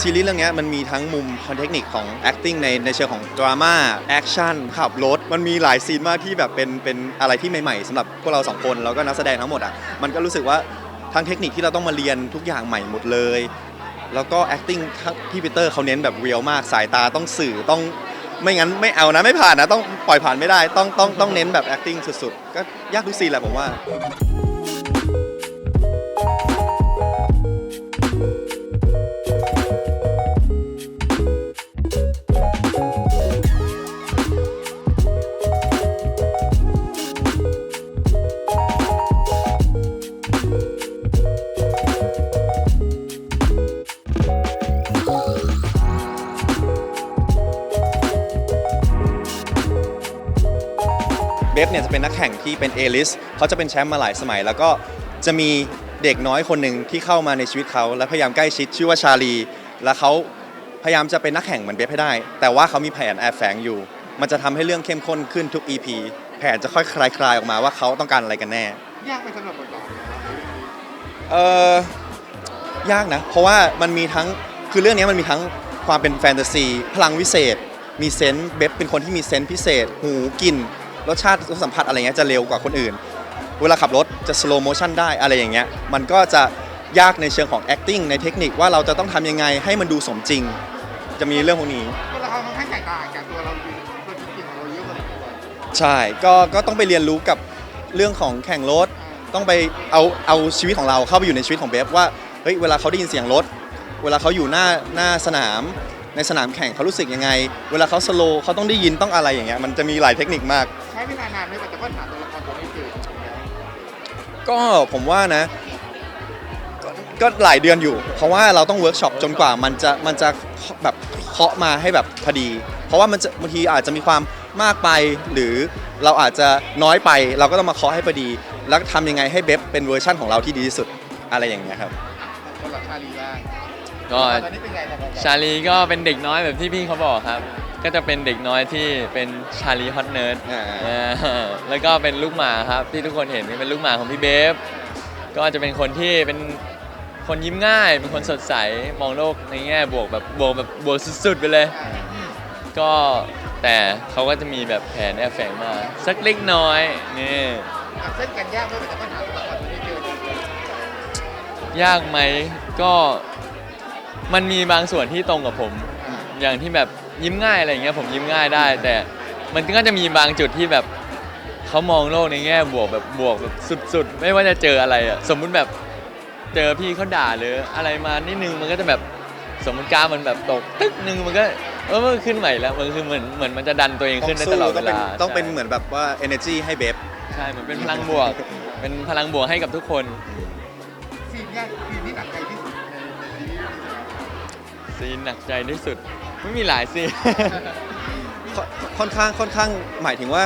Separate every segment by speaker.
Speaker 1: ซีรีส์เรื่องนี้มันมีทั้งมุมคอนเทคนิคของ acting ในในเชิงของดราม่าแอคชั่นขับรถ มันมีหลายซีนมากที่แบบเป็นเป็นอะไรที่ใหม่ๆสำหรับพวกเราสองคนแล้วก็นักแสดงทั้งหมดอะมันก็รู้สึกว่าทั้งเทคนิคที่เราต้องมาเรียนทุกอย่างใหม่หมดเลย แล้วก็ acting พี่ปีเตอร์เขาเน้นแบบเรียลมากสายตาต้องสื่อต้องไม่งั้นไม่เอานะไม่ผ่านนะต้องปล่อยผ่านไม่ได้ ต้องต้องต้องเน้นแบบ acting สุดๆ ก็ยากทุกซีนแหละผมว่า เบฟเนี่ยจะเป็นนักแข่งที่เป็นเอลิสเขาจะเป็นแชมป์มาหลายสมัย แล้วก็จะมีเด็กน้อยคนหนึ่งที่เข้ามาในชีวิตเขาและพยายามใกล้ชิดชื่อว่าชาลี และเขาพยายามจะเป็นนักแข่งเหมือนเบฟให้ได้ แต่ว่าเขามีแผนแอบแฝงอยู่ มันจะทำให้เรื่องเข้มข้นขึ้นทุก EP แผนจะค่อยคลายคลายๆออกมาว่าเขาต้องการอะไรกันแน่
Speaker 2: ยากไปสำหรับบทบาท
Speaker 1: เออยากนะ เพราะว่ามันมีทั้งคือเรื่องนี้มันมีทั้งความเป็นแฟนตาซี พลังวิเศษ มีเซนส์เบฟเป็นคนที่มีเซนส์พิเศษ หูกลิ่น รสชาติรสสัมผัสอะไรเงี้ยจะเร็วกว่าคนอื่น เวลาขับรถจะ slow motion ได้อะไรอย่างเงี้ยมันก็จะยากในเชิงของ acting ในเทคนิคว่าเราจะต้องทำยังไงให้มันดูสมจริง จะมีเรื่องพวกนี้
Speaker 2: ตัวละครมันค่อนข้างแตกต่างจากตัวเราตัวจริงๆของเราเยอะกว่าตัว
Speaker 1: ใช่ก็ก็ต้องไปเรียนรู้กับเรื่องของแข่งรถต้องไปเอาเอาชีวิตของเราเข้าไปอยู่ในชีวิตของเบฟว่าเฮ้ยเวลาเขาได้ยินเสียงรถ เวลาเขาอยู่หน้าหน้าสนามในสนามแข่งเขารู้สึกยังไง เวลาเขาสโลเขาต้องได้ยินต้องอะไรอย่างเงี้ยมันจะมีหลายเทคนิคมาก
Speaker 2: ใช้เวลานานไหมกว่าจะค้นหาตัวละครตัวนี้เจอ
Speaker 1: ก็ผมว่านะก็ก็หลายเดือนอยู่ เพราะว่าเราต้องเวิร์กช็อปจนกว่ามันจะมันจะแบบเคาะมาให้แบบพอดี เพราะว่ามันจะบางทีอาจจะมีความมากไปหรือเราอาจจะน้อยไป เราก็ต้องมาเคาะให้พอดี แล้วทำยังไงให้เบฟเป็นเวอร์ชั่นของเราที่ดีที่สุดอะไรอย่างเงี้ยครับ
Speaker 2: ตัวละครชาลีบ้าง
Speaker 3: ก็
Speaker 2: ตอนนี้เป็นไงสำหรับเรา
Speaker 3: ชาลีก็เป็นเด็กน้อยแบบที่พี่เขาบอกครับ ก็จะเป็นเด็กน้อยที่เป็นชาลีฮอตเนิร์ด
Speaker 1: อ่า
Speaker 3: แล้วก็เป็นลูกหมาครับที่ทุกคนเห็นเป็นลูกหมาของพี่เบฟ ก็จะเป็นคนที่เป็นคนยิ้มง่าย เป็นคนสดใสมองโลกในแง่บวกแบบบวกแบบบวกสุดๆไปเลย
Speaker 2: อ่า
Speaker 3: ก็แต่เขาก็จะมีแบบแผนแอบแฝงมา สักเล็กน้อยนี่
Speaker 2: อะเส้นกันยากไหมกว่าจะค้นหาตัวละครตัวนี้เจอยา
Speaker 3: กไหมก็มันมีบางส่วนที่ตรงกับผม
Speaker 2: อ่า
Speaker 3: อย่างที่แบบ ยิ้มง่ายอะไรอย่างเงี้ยผมยิ้มง่ายได้ แต่มันก็จะมีบางจุดที่แบบเขามองโลกในแง่บวกแบบบวกแบบสุด ๆ ไม่ว่าจะเจออะไรอะสมมุติแบบเจอพี่เขาด่าหรืออะไรมานิดนึงมันก็จะแบบสมมติกราฟมันแบบตกตึ๊กนึงมันก็เออมันขึ้นใหม่แล้วมันคือเหมือนเหมือนมันจะดันตัวเองขึ้นได้ตลอดเว
Speaker 1: ต้องเป็น
Speaker 3: ลา
Speaker 1: ต้องเป็น
Speaker 3: ใช่
Speaker 1: เหมือนแบบว่า energy ให้เบฟ
Speaker 3: ใช่เหมือนเป็นพลังบวก เป็นพลังบวกให้กับทุกคน
Speaker 2: ซีนยากซีนที่หนักใจที่สุดในในซีรีส์
Speaker 3: ซีนหนักใจที่สุด ไม่มีหลายซี
Speaker 1: ค่อนค่อนข้างค่อนข้างหมายถึงว่า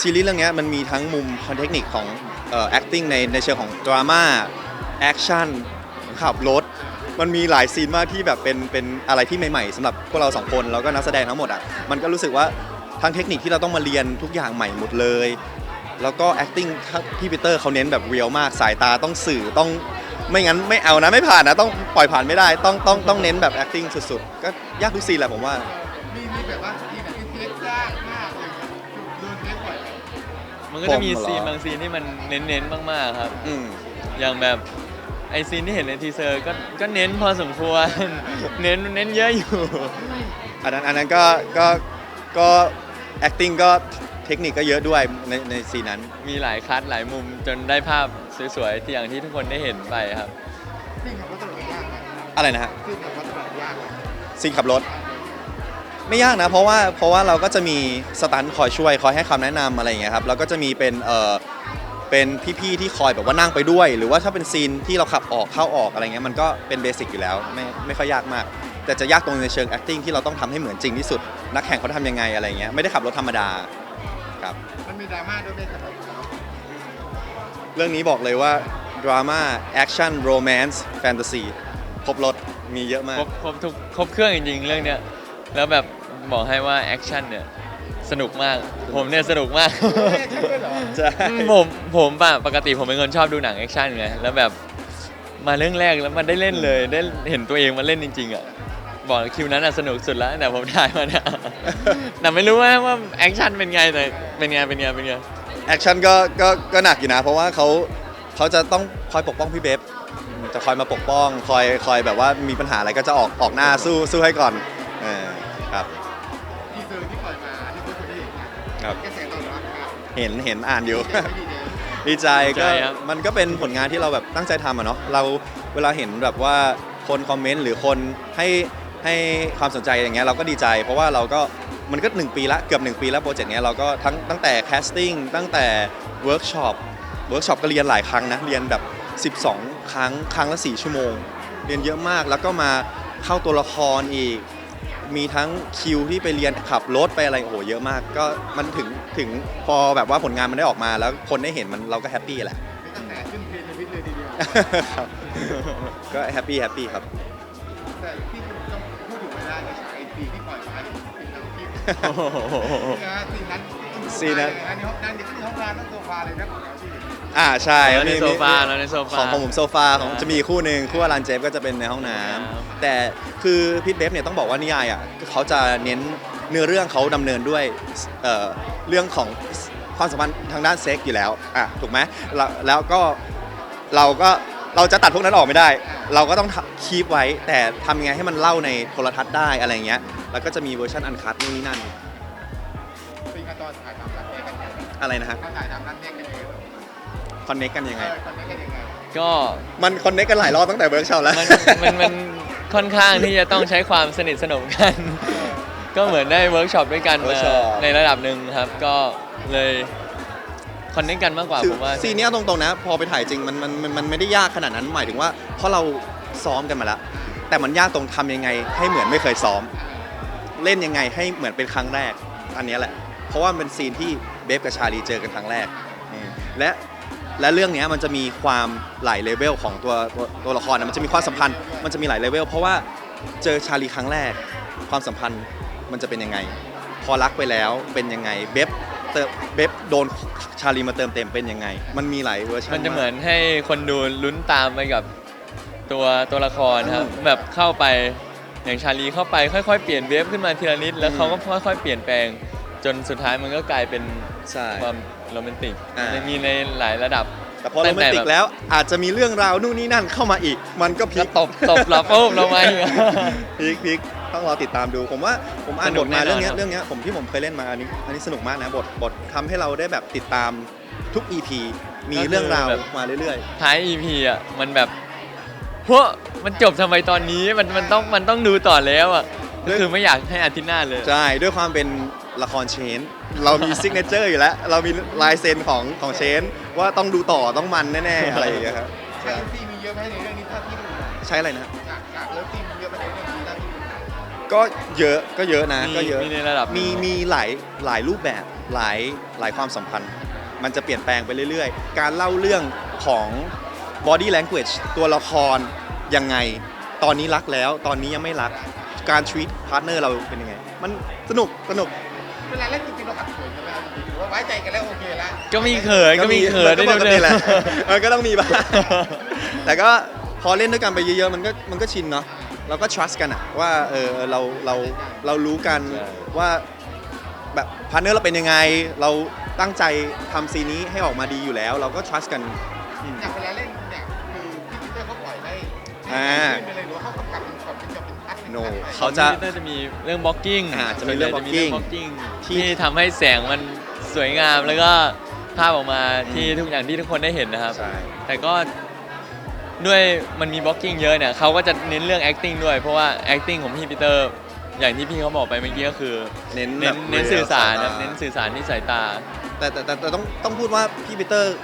Speaker 1: ซีรีส์เรื่องเนี้ยมันมีทั้งมุมคอนเทคนิคของเอ่อ acting ในในเชิงของดราม่าแอคชั่นขับรถ มันมีหลายซีนมากที่แบบเป็นเป็นอะไรที่ใหม่ๆสำหรับพวกเราสองคนแล้วก็นักแสดงทั้งหมดอะมันก็รู้สึกว่าทั้งเทคนิคที่เราต้องมาเรียนทุกอย่างใหม่หมดเลย แล้วก็ acting ทั้งพี่ปีเตอร์เขาเน้นแบบเรียลมากสายตาต้องสื่อต้อง ไม่งั้นไม่เอานะไม่ผ่านนะต้องปล่อยผ่านไม่ได้ต้องต้องต้องเน้นแบบ acting สุดๆ ก็ยากทุกซีนแหละผมว่า
Speaker 2: มีมีแบบว่าซีนไหนที่เทคยากมากเลยโดนเทคบ่อยไหม
Speaker 3: มันก็จะมี
Speaker 1: ผมเหรอ
Speaker 3: ซีนบางซีนที่มันเน้นๆมากๆครับ
Speaker 1: อืม
Speaker 3: อย่างแบบไอซีนที่เห็นในทีเซอร์ก็ก็เน้นพอสมควร เน้นเน้นเยอะอยู่
Speaker 1: อันนั้นอันนั้นก็ก็ก็ acting ก็เทคนิคก็เยอะด้วยในในซีนนั้น
Speaker 3: มีหลายคัดหลายมุมจนได้ภาพ สวยๆที่อย่างที่ทุกคนได้เห็นไปครับ
Speaker 2: ซีนขับรถตลอดยากไหม
Speaker 1: อะไรนะฮะ
Speaker 2: ซีนขับรถตลอดยากไหม
Speaker 1: ซีนขับรถ ไม่ยากนะเพราะว่าเพราะว่าเราก็จะมีสตันท์คอยช่วยคอยให้คำแนะนำอะไรอย่างเงี้ยครับแล้วก็จะมีเป็นเออเป็นพี่ๆที่คอยแบบว่านั่งไปด้วย หรือว่าถ้าเป็นซีนที่เราขับออกเข้าออกอะไรเงี้ยมันก็เป็นเบสิกอยู่แล้วไม่ไม่ค่อยยากมาก แต่จะยากตรงในเชิง acting ที่เราต้องทำให้เหมือนจริงที่สุด นักแข่งเขาทำยังไงอะไรเงี้ยไม่ได้ขับรถธรรมดาครับ
Speaker 2: มันมีดราม่าด้วยไหมสำหรับ เรา
Speaker 1: เรื่องนี้บอกเลยว่าดราม่าแอคชั่นโรแมนซ์แฟนตาซีครบรถมีเยอะมาก
Speaker 3: ครบครบทุกครบเครื่องจริงๆเรื่องเนี้ยแล้วแบบบอกให้ว่าแอคชั่นเนี่ยสนุกมาก ผมเนี่ยสนุกมาก
Speaker 2: เฮ้ยใช่ด้วยเหรอ
Speaker 1: ใช่
Speaker 3: ผมผมปะปกติผมเป็นคนชอบดูหนังแอคชั่นไงแล้วแบบมาเรื่องแรกแล้วมันได้เล่นเลยได้เห็นตัวเองมาเล่นจริง ๆอะบอกคิวนั้นอะสนุกสุดแล้วแต่ผมถ่ายมาเนี่ยแต่ไม่รู้ว่าว่าแอคชั่นเป็นไงแต่เป็นไงเป็นไงเป็นไง
Speaker 1: แอคชั่นก็ก็ก็หนักอยู่นะ เพราะว่าเขาเขาจะต้องคอยปกป้องพี่เบฟจะคอยมาปกป้องคอยคอยแบบว่ามีปัญหาอะไรก็จะออกออกหน้าสู้สู้ให้ก่อนเออครับ
Speaker 2: ทีเซอร์ที่ปล่อยมาที่ทุกคนได้เห็นนะครับกระแสตอบรับครับ
Speaker 1: เห็นเห็นอ่านอยู่
Speaker 2: ไม่ดีเลย
Speaker 1: ดีใจ
Speaker 3: ดีใจ
Speaker 1: ก็
Speaker 3: ครับ
Speaker 1: มันก็เป็นผลงานที่เราแบบตั้งใจทำอะเนาะเราเวลาเห็นแบบว่าคนคอมเมนต์หรือคนให้ ให้ความสนใจอย่างเงี้ยเราก็ดีใจ เพราะว่าเราก็มันก็ 1 ปีละเกือบ 1 ปีแล้วโปรเจกต์เนี้ยเราก็ทั้งตั้งแต่แคสติ้งตั้งแต่เวิร์กช็อปเวิร์กช็อปก็เรียนหลายครั้งนะเรียนแบบ 12 ครั้งครั้งละ 4 ชั่วโมง เรียนเยอะมากแล้วก็มาเข้าตัวละครอีก มีทั้งคิวที่ไปเรียนขับรถไปอะไรโอ้โหเยอะมาก ก็มันถึงถึงพอแบบว่าผลงานมันได้ออกมา แล้วคนได้เห็นมันเราก็แฮปปี้แหละ
Speaker 2: เป็นกระแสขึ้นเทรนด์ในวิทย์เลยทีเดียว
Speaker 1: ครับก็แฮปปี้แฮปปี้ครับ
Speaker 2: แต่ที่ ทั้งคลิปนะซีนนั้น
Speaker 1: ซีนนั้น
Speaker 2: ในห้องนั้นเด็กที่ห้องน้ำนั่งโซฟาเลยนะของเราที่เห็น
Speaker 1: อ่าใช่
Speaker 3: เราใน
Speaker 1: มี
Speaker 3: โซฟา
Speaker 1: มี
Speaker 3: เราในโซฟา
Speaker 1: ของของผมโซฟาของ
Speaker 3: อ่า
Speaker 1: จะมีคู่หนึ่งคู่อลันเจฟก็จะเป็นในห้องน้ำ
Speaker 3: ครับ
Speaker 1: แต่คือพีทเบฟเนี่ยต้องบอกว่านิยายอะเขาจะเน้นเนื้อเรื่องเขาดำเนินด้วยเอ่อเรื่องของความสัมพันธ์ทางด้านเซ็กอยู่แล้วอะถูกไหมแล้วแล้วก็เราก็ เราจะตัดพวกนั้นออกไม่ได้ เราก็ต้องคีปไว้ แต่ทำยังไงให้มันเล่าในโทรทัศน์ได้อะไรอย่างเงี้ย แล้วก็จะมีเวอร์ชันอันคัดนู่นนี่นั่น
Speaker 2: เป็นขั้นตอนถ่ายทำรันแยกกันยังไง
Speaker 1: อะไรนะฮะ
Speaker 2: ถ้าถ่ายทำรันแยกกันยังไง
Speaker 1: คอนเน็กกันยัง
Speaker 2: เอ
Speaker 1: ไง
Speaker 2: อตอนนี้กันยังไง
Speaker 3: ก็
Speaker 1: มันคอนเน็กกันหลายรอบตั้งแต่เวิร์กช็อปแล้ว
Speaker 3: มันมันมันค่อนข้างที่จะต้องใช้ความสนิทสนมกัน ก็เหมือนได้เวิร์กช็อปด้วยกัน
Speaker 1: เวิร์
Speaker 3: มาก
Speaker 1: ช็อป
Speaker 3: ในระดับหนึ่งครับ ก็เลย คอนเนคกันมากกว่า
Speaker 1: คือ
Speaker 3: ผมว่า
Speaker 1: ซีนเนี้ยตรงๆนะ พอไปถ่ายจริงมันมันมันมันไม่ได้ยากขนาดนั้นหมายถึงว่าเพราะเราซ้อมกันมาแล้ว แต่มันยากตรงทำยังไง ให้เหมือนไม่เคยซ้อม เล่นยังไงให้เหมือนเป็นครั้งแรก อันเนี้ยแหละ เพราะว่ามันเป็นซีนที่เบฟกับชาลีเจอกันครั้งแรกอืมและและเรื่องเนี้ยมันจะมีความหลายเลเวลของตัวตัวตัวละครนะมันจะมีความสัมพันธ์มันจะมีหลายเลเวลเพราะว่าเจอชาลีครั้งแรก ความสัมพันธ์มันจะเป็นยังไง พอรักไปแล้วเป็นยังไงเบฟ เติมเบฟโดนชาลีมาเติมเต็มเป็นยังไง มันมีหลายเวอร์ชัน
Speaker 3: มันจะา
Speaker 1: ก
Speaker 3: เหมือนให้คนดูลุ้นตามไปกับตัวตัวละครครับ
Speaker 1: อืม
Speaker 3: แบบเข้าไปอย่างชาลีเข้าไปค่อยๆเปลี่ยนเวฟขึ้นมาทีละนิด แล้ว
Speaker 1: อืม
Speaker 3: เขาก็ค่อยๆเปลี่ยนแปลง จนสุดท้ายมันก็กลายเป็น
Speaker 1: ใช่
Speaker 3: ความโรแมนติก
Speaker 1: อ่า
Speaker 3: มันมีในหลายระดับ
Speaker 1: แต่พอโรแมนติกแล้วอาจจะมีเรื่องราวนู่นนี่นั่นเข้ามาอีก มันก็พลิ
Speaker 3: ก็
Speaker 1: ก
Speaker 3: ตบตบเราปุ๊บเรามาอีก
Speaker 1: พลิกพลิก ต้องรอติดตามดู ผมว่าผมอ่าน
Speaker 3: สนุ
Speaker 1: บ
Speaker 3: ก
Speaker 1: ทมา
Speaker 3: แน่นอน
Speaker 1: เรื่องเนี้ย
Speaker 3: ครับ
Speaker 1: เรื่องเนี้ยผมที่ผมเคยเล่นมาอันนี้อันนี้สนุกมากนะบทบททำให้เราได้แบบติดตามทุก EP มีเรื่องราวมาเรื่อย
Speaker 3: ท้าย EP อะมันแบบเพราะมันจบทำไมตอนนี้มันมันต้องมันต้องดูต่อแล้วอะก็คือไม่อยากให้อาทิตย์หน้าเลย
Speaker 1: ๆใช่ด้วยความเป็นละครเชน เรามีซิกเนเจอร์อยู่แล้ว เรามีลายเซ็นของของเชน ว่าต้องดูต่อต้องมันแน่ๆอะไรอย่างเงี้ยครับ
Speaker 2: ใช้ซีมีเยอะไหมในเรื่องนี้ถ้าที่ดู
Speaker 1: ใช่อะไรนะ
Speaker 2: ฉากฉากเลิฟซี
Speaker 1: ก็เยอะก็เยอะนะ
Speaker 3: มี
Speaker 1: ก็เยอะ
Speaker 3: มีในระดับ
Speaker 1: มีมีหลายหลายรูปแบบหลายหลายความสัมพันธ์ มันจะเปลี่ยนแปลงไปเรื่อยๆ การเล่าเรื่องของ body language ตัวละครยังไง ตอนนี้รักแล้วตอนนี้ยังไม่รักการ treat partner เราเป็นยังไง มันสนุกสนุก
Speaker 2: เวลาเล่นจริงๆเราขัดเขินกันไหมเอาจริงๆหรือว่าไว้ใจกันแล้วโอเคแล้ว
Speaker 3: ก็มีเขินก็มีเขิน
Speaker 1: ก็
Speaker 3: ได้
Speaker 1: ปก
Speaker 3: ดู
Speaker 1: ติ
Speaker 3: เน
Speaker 1: แหละ
Speaker 3: ย
Speaker 1: มันก็ต้องมีบ้าง แต่ก็พอเล่นด้วยกันไปเยอะๆ มันก็มันก็ชินเนาะ เราก็ trust กันอะว่าเออเราเราเรารู้กัน
Speaker 3: ใช่
Speaker 1: ว่าแบบพาร์เนอร์เราเป็นยังไง เราตั้งใจทำซีนนี้ให้ออกมาดีอยู่แล้ว เราก็ trust กันอืม
Speaker 2: อย่างเวลาเล่นเนี่ยคือพี่ปีเตอร์เขาปล่อยให้
Speaker 1: อ่า
Speaker 2: ให้ขึ้นไปเลยหรือว่าเขากำกับเป็นช็อตเป็นช็อตเป็นคัดเป็น
Speaker 1: No
Speaker 2: คัดไป
Speaker 1: เขาจะ
Speaker 3: น่าจะมีเรื่องบล็อกกิ้ง
Speaker 1: อ่าจะมีเรื่อง
Speaker 3: ส่วนใหญ่
Speaker 1: blocking
Speaker 3: บล็อกกิ้ง
Speaker 1: ที่
Speaker 3: ที่ทำให้แสงมันสวยงามแล้วก็ภาพออกมาที่
Speaker 1: อืม
Speaker 3: ทุกอย่างที่ทุกคนได้เห็นนะครับ
Speaker 1: ใช่
Speaker 3: แต่ก็ ด้วยมันมีบล็อกกิ้งเยอะเนี่ยเขาก็จะเน้นเรื่อง acting ด้วย เพราะว่า acting ของพี่ปีเตอร์ อย่างที่พี่เขาบอกไปเมื่อกี้ก็คือ
Speaker 1: เน้น
Speaker 3: เน้น
Speaker 1: แบบ
Speaker 3: เน้นสื่อสารนะ
Speaker 1: ย
Speaker 3: เน้นสื่อสารที่สายตา
Speaker 1: แต่แต่แต่แต่ต้องต้องพูดว่าพี่ปีเตอร์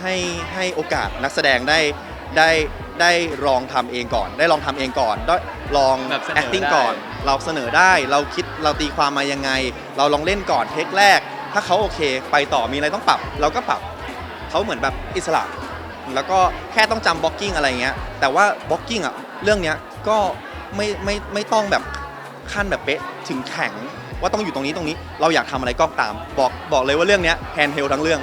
Speaker 1: ให้ให้โอกาสนักแสดงได้ได้ได้ลองทำเองก่อน ได้ลองทำเองก่อนได้ลอง
Speaker 3: แบบเสนอ
Speaker 1: acting
Speaker 3: ได้
Speaker 1: ก่อน เราเสนอได้เราคิดเราตีความมายังไง เราลองเล่นก่อนเทคแรก ถ้าเขาโอเค ไปต่อมีอะไรต้องปรับ เราก็ปรับเขาเหมือนแบบอิสระ แล้วก็แค่ต้องจำบล็อกกิ้งอะไรเงี้ยแต่ว่าบล็อกกิ้งอะเรื่องเนี้ยก็ไม่ไม่ไม่ต้องแบบขั้นแบบเป๊ะถึงแข็งว่าต้องอยู่ตรงนี้ตรงนี้ เราอยากทำอะไรก็ตามบอกบอกเลยว่าเรื่องเนี้ยแฮนด์เฮลทั้งเรื่อง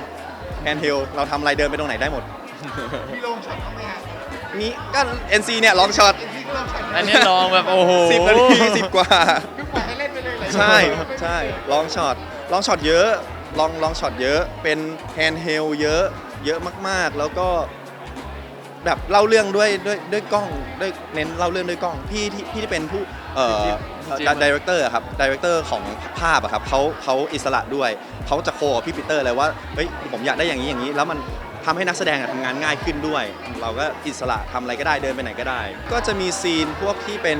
Speaker 1: แฮนด์เฮลเราทำอะไรเดินไปตรงไหนได้หมด
Speaker 2: มีโรงช็อตบ้างไหมฮะ
Speaker 1: มีก็ NC เนี่ยลองช็อต
Speaker 2: เอ็นซีก็ลองใส่
Speaker 3: อันนี้ลองแบบโอ้โห
Speaker 1: สิบนาทีสิบกว่า
Speaker 2: คือปล่อยให้เล่นไปเลยเหรอ
Speaker 1: ใช่ใช่ลองช็อตลองช็อตเยอะลองลองช็อตเยอะเป็นแฮนด์เฮลเยอะ เยอะมากๆ แล้วก็แบบเล่าเรื่องด้วยด้วยด้วยกล้องด้วยเน้นเล่าเรื่องด้วยกล้องพี่ที่พี่ที่เป็นผู้เอ่อ
Speaker 3: พี่จิ๊บ
Speaker 1: ดีเรคเตอร์ครับดีเรคเตอร์ของภาพอะครับเขาเขาอิสระด้วยเขาจะโคกับพี่ปีเตอร์เลยว่าเฮ้ยผมอยากได้อย่างนี้อย่างนี้ แล้วมันทำให้นักแสดงอะทำงานง่ายขึ้นด้วย เราก็อิสระทำอะไรก็ได้เดินไปไหนก็ได้ ก็จะมีซีนพวกที่เป็น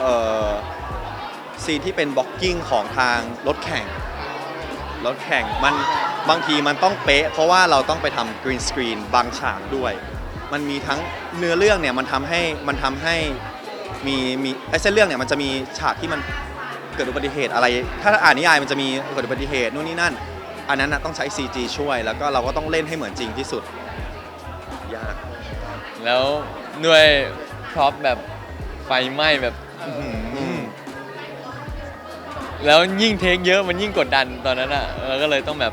Speaker 1: เอ่อซีนที่เป็นบล็อกกิ้งของทางรถแข่งรถแข่งมัน บางทีมันต้องเป๊ะ เพราะว่าเราต้องไปทำกรีนสกรีนบางฉากด้วย มันมีทั้งเนื้อเรื่องเนี่ยมันทำให้มันทำให้มีมีไอ้เส้นเรื่องเนี่ยมันจะมีฉากที่มันเกิดอุบัติเหตุอะไร ถ้าอ่านนิยายมันจะมีเกิดอุบัติเหตุนู่นนี่นั่น อันนั้นนะต้องใช้ CG ช่วย แล้วก็เราก็ต้องเล่นให้เหมือนจริงที่สุดยาก
Speaker 3: แล้วด้วยพร็อพแบบไฟไหม้แบบอื้อหือ
Speaker 1: อืม
Speaker 3: แล้วยิ่งเทคเยอะมันยิ่งกดดันตอนนั้นอะเราก็เลยต้องแบบ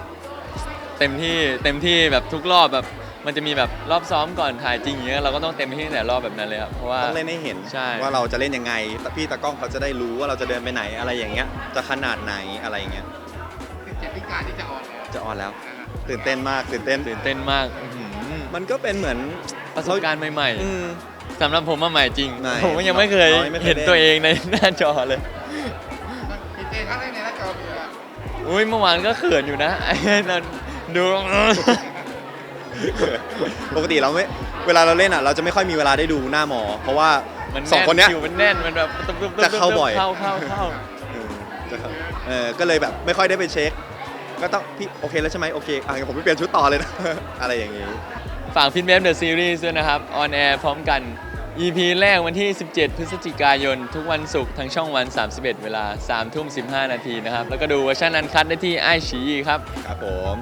Speaker 3: เต็มที่เต็มที่แบบทุกรอบแบบ มันจะมีแบบรอบซ้อมก่อนถ่ายจริงอย่างเงี้ยเราก็ต้องเต็มที่ตั้งแต่รอบแบบนั้นเลยครับเพราะว่า
Speaker 1: ต้องเล่นให้เห็น
Speaker 3: ใช่
Speaker 1: ว่าเราจะเล่นยังไงแต่พี่ตากล้องเขาจะได้รู้ว่าเราจะเดินไปไหนอะไรอย่างเงี้ย จะขนาดไหนอะไรอย่างเงี้ย
Speaker 2: สิบเจ็ดพิการที่จะออนแล้ว
Speaker 1: จะออนแล้ว
Speaker 2: นะฮะ
Speaker 1: ตื่นเต้นมากตื่นเต้น
Speaker 3: ตื่นเต้นมากอื้อหือ
Speaker 1: มันก็เป็นเหมือน
Speaker 3: ประสบการณ์ใหม่
Speaker 1: อืม
Speaker 3: ๆสำหรับผมมาใหม่จริง
Speaker 1: ใหม่
Speaker 3: ผมก็ยังไม่เคย
Speaker 1: น้อยไม่เคย
Speaker 3: เห็น
Speaker 1: เล่น
Speaker 3: ตัวเองในหน้าจอเลย
Speaker 2: พีเจครั้งแรกในหน้าจอมีอะไร
Speaker 3: อุ้ยเมื่อวานก็เขินอยู่นะไอ้นั่น ดู
Speaker 1: ปกติเราไม่เวลาเราเล่นอะ เราจะไม่ค่อยมีเวลาได้ดูหน้าหมอ เพราะว่า
Speaker 3: มัน
Speaker 1: สองคนเนี้ย
Speaker 3: คิวมันแน่นมันแบบตุ๊บตุ๊บตุ๊บ
Speaker 1: จะเข้าบ่อย
Speaker 3: เข้าเข้าเข้า
Speaker 1: อืมจะครับเออก็เลยแบบไม่ค่อยได้ไปเช็ค ก็ต้องพี่โอเคแล้วใช่ไหมโอเคอะงั้นผมไปเปลี่ยนชุดต่อเลยนะ อะไรอย่างงี้
Speaker 3: ฝากฟินเวฟเดอะซีรีส์ด้วยนะครับ ออนแอร์พร้อมกัน EP แรกวันที่ 17 พฤศจิกายน ทุกวันศุกร์ทางช่องวัน 31 เวลา3ทุ่ม15 นาทีนะครับ แล้วก็ดูเวอร์ชันอันคัดได้ที่ไอชีครับ
Speaker 1: ครับผม